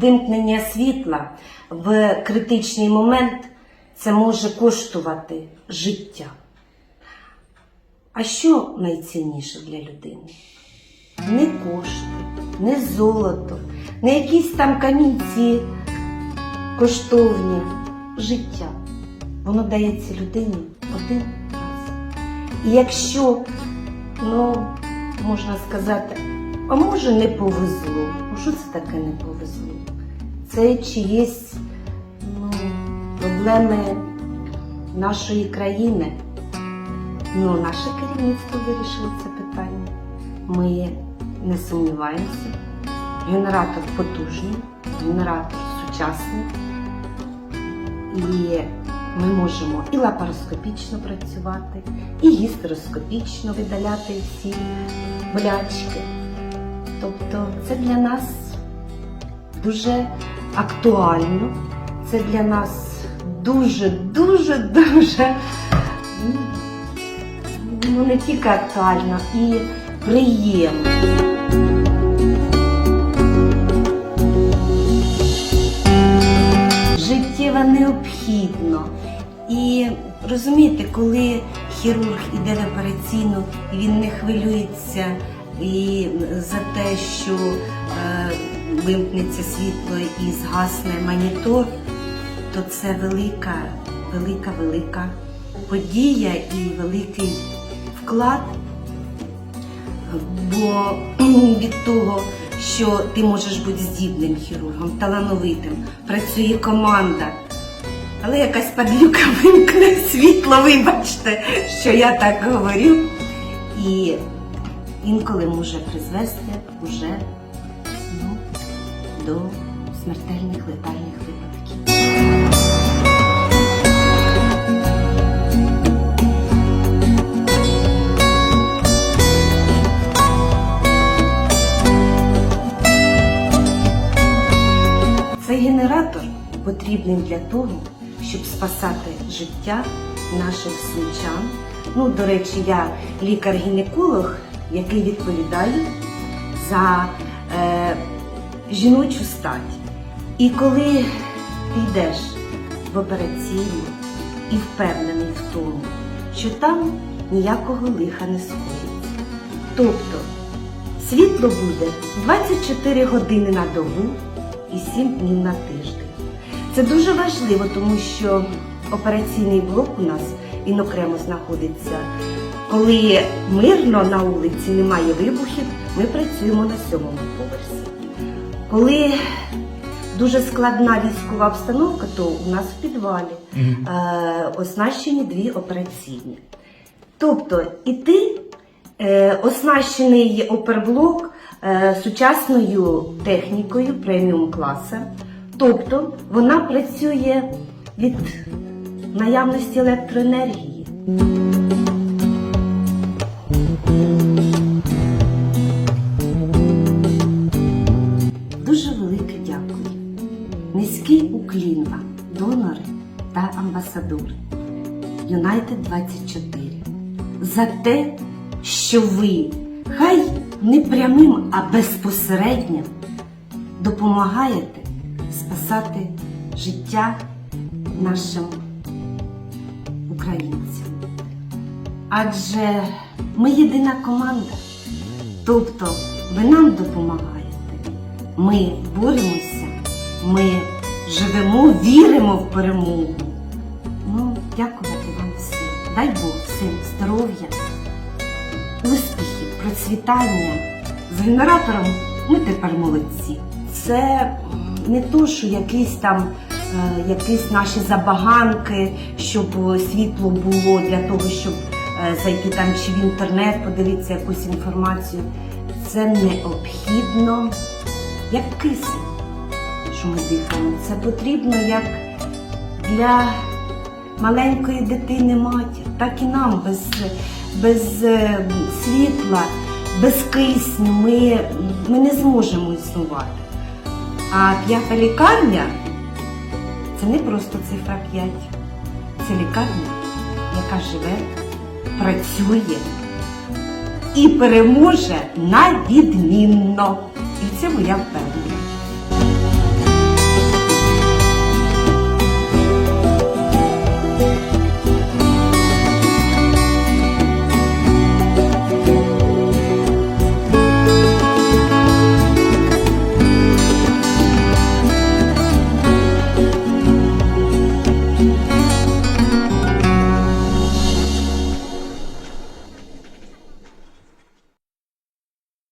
вимкнення світла в критичний момент це може коштувати життя. А що найцінніше для людини? Не кошти, не золото, не якісь там камінці коштовні життя. Воно дається людині один раз. І якщо, ну, можна сказати, а може не повезло. Що це таке не повезло? Це чиєсь ну, проблеми нашої країни. Ну, наше керівництво вирішило це питання. Ми не сумніваємося. Генератор потужний, генератор сучасний. І ми можемо і лапароскопічно працювати, і гістероскопічно видаляти всі болячки. Тобто це для нас дуже актуально, це для нас дуже, дуже, дуже ну, не тільки актуально і приємно. Життєво необхідно. І розумієте, коли хірург іде в операційну, він не хвилюється і за те, що е, вимкнеться світло і згасне монітор, то це велика, велика, велика подія і великий вклад. Бо від того, що ти можеш бути здібним хірургом, талановитим, працює команда. Але якась падлюка вимкне світло, вибачте, що я так говорю. І інколи може призвести уже до смертельних летальних випадків. Цей генератор потрібний для того, щоб спасати життя наших сумчан. Ну, до речі, я лікар-гінеколог, який відповідає за е, жіночу стать. І коли ти йдеш в операційну і впевнений в тому, що там ніякого лиха не скоїться. Тобто світло буде 24 години на добу і 7 днів на тиждень. Це дуже важливо, тому що операційний блок у нас він окремо знаходиться. Коли мирно на вулиці немає вибухів, ми працюємо на сьомому поверсі. Коли дуже складна військова обстановка, то у нас в підвалі е, оснащені дві операційні. Тобто, і ти е, оснащений оперблок е, сучасною технікою преміум класу. Тобто вона працює від наявності електроенергії. Та амбасадори United 24 за те, що ви хай не прямим, а безпосередньо допомагаєте спасати життя нашим українцям. Адже ми єдина команда. Тобто ви нам допомагаєте. Ми боремося, ми живемо, віримо в перемогу. Дякувати вам всім. Дай Бог всім здоров'я, успіхів, процвітання. З генератором ми тепер молодці. Це не то, що якісь там е, якісь наші забаганки, щоб світло було для того, щоб е, зайти там чи в інтернет, подивитися якусь інформацію. Це необхідно як кисень, що ми дихаємо. Це потрібно як для маленької дитини матір, так і нам без, без е, світла, без кисню ми, ми не зможемо існувати. А п'ята лікарня це не просто цифра 5. Це лікарня, яка живе, працює і переможе на відмінно. І в цьому я впевнена.